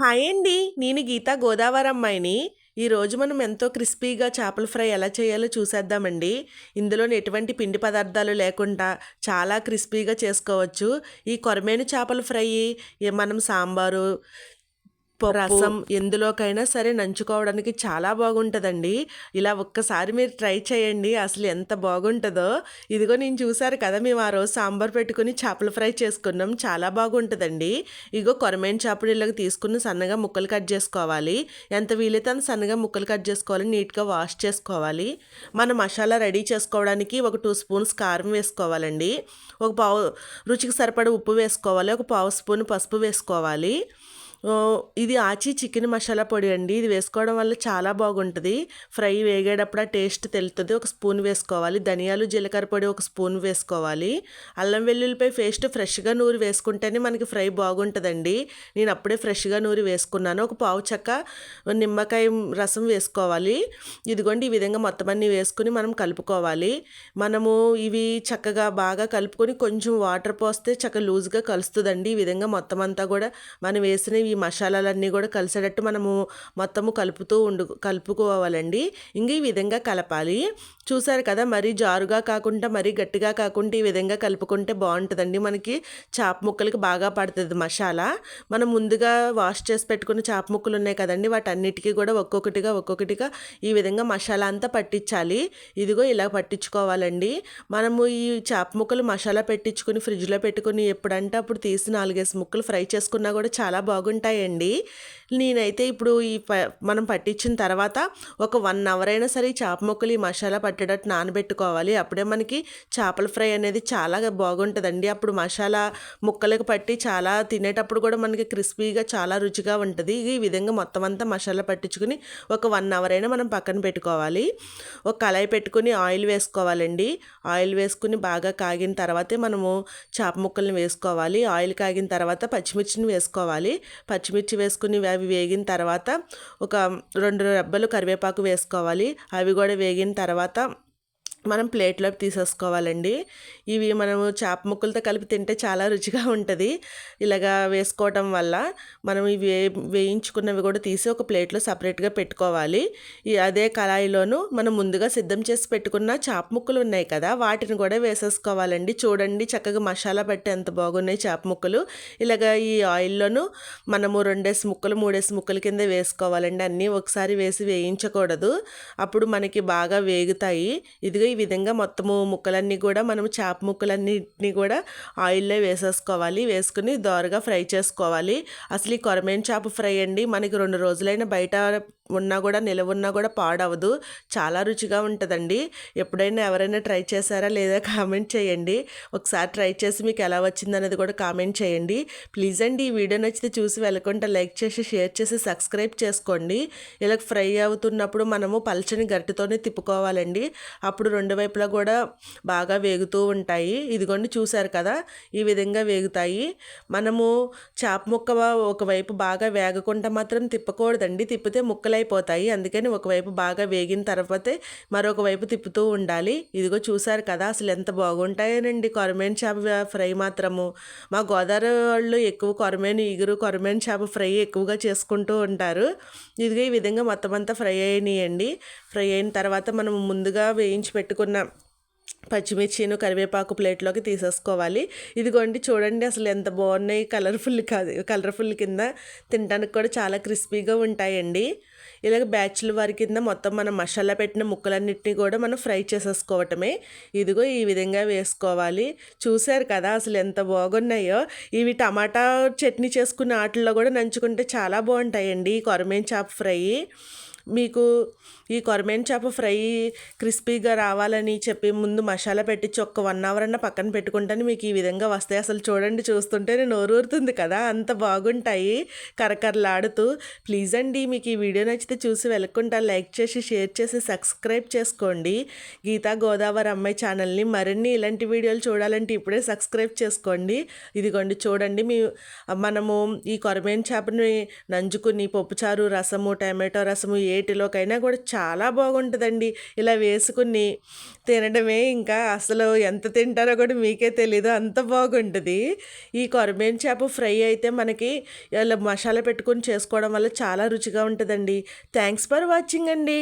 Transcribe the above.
Hi అండి. నేను గీత గోదావరి అమ్మాయిని ఈరోజు మనం ఎంతో క్రిస్పీగా చేపల ఫ్రై ఎలా చేయాలో చూసేద్దామండి. ఇందులో ఎటువంటి పిండి పదార్థాలు లేకుండా చాలా క్రిస్పీగా చేసుకోవచ్చు. ఈ కొరమేను చేపల ఫ్రై మనం సాంబారు రసం ఎందులోకైనా సరే నంచుకోవడానికి చాలా బాగుంటుందండి. ఇలా ఒక్కసారి మీరు ట్రై చేయండి. అసలు ఎంత బాగుంటుందో. ఇదిగో నేను చూసారు కదా మేము ఆ రోజు సాంబార్ పెట్టుకుని చేపల ఫ్రై చేసుకున్నాం. చాలా బాగుంటుందండి. ఇగో కొరమేను చేపలు ఇలాగ తీసుకుని సన్నగా ముక్కలు కట్ చేసుకోవాలి. ఎంత వీలైతే అంత సన్నగా ముక్కలు కట్ చేసుకోవాలి. నీట్గా వాష్ చేసుకోవాలి. మన మసాలా రెడీ చేసుకోవడానికి ఒక టూ స్పూన్స్ కారం వేసుకోవాలండి. ఒక పావు రుచికి సరిపడ ఉప్పు వేసుకోవాలి. ఒక పావు స్పూన్ పసుపు వేసుకోవాలి. ఇది ఆచి చికెన్ మసాలా పొడి అండి. ఇది వేసుకోవడం వల్ల చాలా బాగుంటుంది. ఫ్రై వేగేటప్పుడు ఆ టేస్ట్ తెలుస్తుంది ఒక స్పూన్ వేసుకోవాలి. ధనియాలు జీలకర్ర పొడి ఒక స్పూన్ వేసుకోవాలి. అల్లం వెల్లుల్లిపై పేస్ట్ ఫ్రెష్గా నూరి వేసుకుంటేనే మనకి ఫ్రై బాగుంటుందండి. నేను అప్పుడే ఫ్రెష్గా నూరి వేసుకున్నాను. ఒక పావు చెక్క నిమ్మకాయ రసం వేసుకోవాలి. ఇదిగోండి ఈ విధంగా మొత్తం అన్ని వేసుకుని మనం కలుపుకోవాలి. మనము ఇవి చక్కగా బాగా కలుపుకొని కొంచెం వాటర్ పోస్తే చక్కగా లూజ్గా కలుస్తుందండి. ఈ విధంగా మొత్తం అంతా కూడా మనం వేసిన ఈ మసాలాలన్నీ కూడా కలిసేటట్టు మనము మొత్తము కలుపుతూ ఉండు కలుపుకోవాలండి. ఇంక ఈ విధంగా కలపాలి. చూసారు కదా మరీ జారుగా కాకుండా మరీ గట్టిగా కాకుండా ఈ విధంగా కలుపుకుంటే బాగుంటుందండి. మనకి చాప ముక్కలకి బాగా పడుతుంది మసాలా. మనం ముందుగా వాష్ చేసి పెట్టుకున్న చాప ముక్కలు ఉన్నాయి కదండి వాటన్నిటికీ కూడా ఒక్కొక్కటిగా ఒక్కొక్కటిగా ఈ విధంగా మసాలా అంతా పట్టించాలి. ఇదిగో ఇలా పట్టించుకోవాలండి. మనము ఈ చేప ముక్కలు మసాలా పెట్టించుకుని ఫ్రిడ్జ్లో పెట్టుకుని ఎప్పుడంటే అప్పుడు తీసి నాలుగేసి ముక్కలు ఫ్రై చేసుకున్నా కూడా చాలా బాగుంటుంది ఉంటాయండి. నేనైతే ఇప్పుడు ఈ ప మనం పట్టించిన తర్వాత ఒక వన్ అవర్ అయినా సరే ఈ చేప ముక్కలు ఈ మసాలా పట్టేటట్టు నానబెట్టుకోవాలి. అప్పుడే మనకి చేపల ఫ్రై అనేది చాలా బాగుంటుందండి. అప్పుడు మసాలా ముక్కలకు పట్టి చాలా తినేటప్పుడు కూడా మనకి క్రిస్పీగా చాలా రుచిగా ఉంటుంది. ఈ విధంగా మొత్తం అంతా మసాలా పట్టించుకుని ఒక వన్ అవర్ అయినా మనం పక్కన పెట్టుకోవాలి. ఒక కళాయి పెట్టుకుని ఆయిల్ వేసుకోవాలండి. ఆయిల్ వేసుకుని బాగా కాగిన తర్వాతే మనము చేప ముక్కల్ని వేసుకోవాలి. ఆయిల్ కాగిన తర్వాత పచ్చిమిర్చిని వేసుకోవాలి. పచ్చిమిర్చి వేసుకుని అవి వేగిన తర్వాత ఒక రెండు రెబ్బలు కరివేపాకు వేసుకోవాలి. అవి కూడా వేగిన తర్వాత మనం ప్లేట్లోకి తీసేసుకోవాలండి. ఇవి మనము చేప ముక్కలతో కలిపి తింటే చాలా రుచిగా ఉంటుంది. ఇలాగా వేసుకోవటం వల్ల మనం ఇవి వే వేయించుకున్నవి కూడా తీసి ఒక ప్లేట్లో సపరేట్గా పెట్టుకోవాలి. ఈ అదే కళాయిలోను మనం ముందుగా సిద్ధం చేసి పెట్టుకున్న చేప ముక్కలు ఉన్నాయి కదా వాటిని కూడా వేసేసుకోవాలండి. చూడండి చక్కగా మసాలా పెట్టి ఎంత బాగున్నాయి చేప ముక్కలు. ఇలాగ ఈ ఆయిల్లోను మనము రెండేసి ముక్కలు మూడేసి ముక్కల కింద వేసుకోవాలండి. అన్నీ ఒకసారి వేసి వేయించకూడదు. అప్పుడు మనకి బాగా వేగుతాయి. ఇదిగో విధంగా మొత్తము ముక్కలన్నీ కూడా మనం చేప ముక్కలన్నిటిని కూడా ఆయిల్లో వేసేసుకోవాలి. వేసుకుని దోరగా ఫ్రై చేసుకోవాలి. అసలు ఈ కొరమేన్ చేప ఫ్రై అండి మనకి రెండు రోజులైన బయట ఉన్నా కూడా నిలవ ఉన్నా కూడా పాడవదు. చాలా రుచిగా ఉంటుందండి. ఎప్పుడైనా ఎవరైనా ట్రై చేశారా లేదా కామెంట్ చేయండి. ఒకసారి ట్రై చేసి మీకు ఎలా వచ్చింది అనేది కూడా కామెంట్ చేయండి. ప్లీజ్ అండి ఈ వీడియో నచ్చితే చూసి వెళ్ళకుండా లైక్ చేసి షేర్ చేసి సబ్స్క్రైబ్ చేసుకోండి. ఇలా ఫ్రై అవుతున్నప్పుడు మనము పల్చని గట్టితోనే తిప్పుకోవాలండి. అప్పుడు రెండు వైపులా కూడా బాగా వేగుతూ ఉంటాయి. ఇదిగోండి చూశారు కదా? ఈ విధంగా వేగుతాయి. మనము చేప ముక్క ఒకవైపు బాగా వేగకుండా మాత్రం తిప్పకూడదండి. తిప్పితే ముక్కలు ముక్కలైపోతాయి అందుకని ఒకవైపు బాగా వేగిన తర్వాతే మరొక వైపు తిప్పుతూ ఉండాలి. ఇదిగో చూశారు కదా అసలు ఎంత బాగుంటాయోనండి కొరమేను చేప ఫ్రై మాత్రము. మా గోదావరి వాళ్ళు ఎక్కువ కొరమేను ఇగురు కొరమేను చేప ఫ్రై ఎక్కువగా చేసుకుంటూ ఉంటారు. ఇదిగో ఈ విధంగా మొత్తం అంతా ఫ్రై అయినాయండి. ఫ్రై అయిన తర్వాత మనం ముందుగా వేయించి పెట్టుకున్న పచ్చిమిర్చిను కరివేపాకు ప్లేట్లోకి తీసేసుకోవాలి. ఇదిగోండి చూడండి అసలు ఎంత బాగున్నాయి కలర్ఫుల్ కాదు కలర్ఫుల్ కింద తినడానికి కూడా చాలా క్రిస్పీగా ఉంటాయండి. ఇలాగ బ్యాచ్ల వారి కింద మొత్తం మనం మసాలా పెట్టిన ముక్కలన్నింటినీ కూడా మనం ఫ్రై చేసేసుకోవటమే. ఇదిగో ఈ విధంగా వేసుకోవాలి. చూశారు కదా అసలు ఎంత బాగున్నాయో. ఇవి టమాటా చట్నీ చేసుకున్న ఆటల్లో కూడా నంచుకుంటే చాలా బాగుంటాయండి ఈ కొరమేన్ చాప్ ఫ్రై. మీకు ఈ కొరమేను చేప ఫ్రై క్రిస్పీగా రావాలని చెప్పి ముందు మసాలా పెట్టించి ఒక్క వన్ అవర్ అన్న పక్కన పెట్టుకుంటాను. మీకు ఈ విధంగా వస్తాయి. అసలు చూడండి చూస్తుంటేనే నోరూరుతుంది కదా. అంత బాగుంటాయి. కరకరలాడుతూ ప్లీజ్ అండి మీకు ఈ వీడియో నచ్చితే చూసి వెళ్ళకుండా లైక్ చేసి షేర్ చేసి సబ్స్క్రైబ్ చేసుకోండి. గీతా గోదావరి అమ్మాయి ఛానల్ని మరిన్ని ఇలాంటి వీడియోలు చూడాలంటే ఇప్పుడే సబ్స్క్రైబ్ చేసుకోండి. ఇదిగోండి చూడండి. మీ మనము ఈ కొరమేను చేపని నంజుకుని పప్పుచారు రసము టమాటో రసము ఏ వేటిలోకైనా కూడా చాలా బాగుంటుందండి. ఇలా వేసుకుని తినడమే ఇంకా అసలు ఎంత తింటారో కూడా మీకే తెలీదు. అంత బాగుంటుంది. ఈ కొరమేను చేప ఫ్రై అయితే మనకి ఇలా మసాలా పెట్టుకొని చేసుకోవడం వల్ల చాలా రుచిగా ఉంటుందండి. థ్యాంక్స్ ఫర్ వాచింగ్ అండి.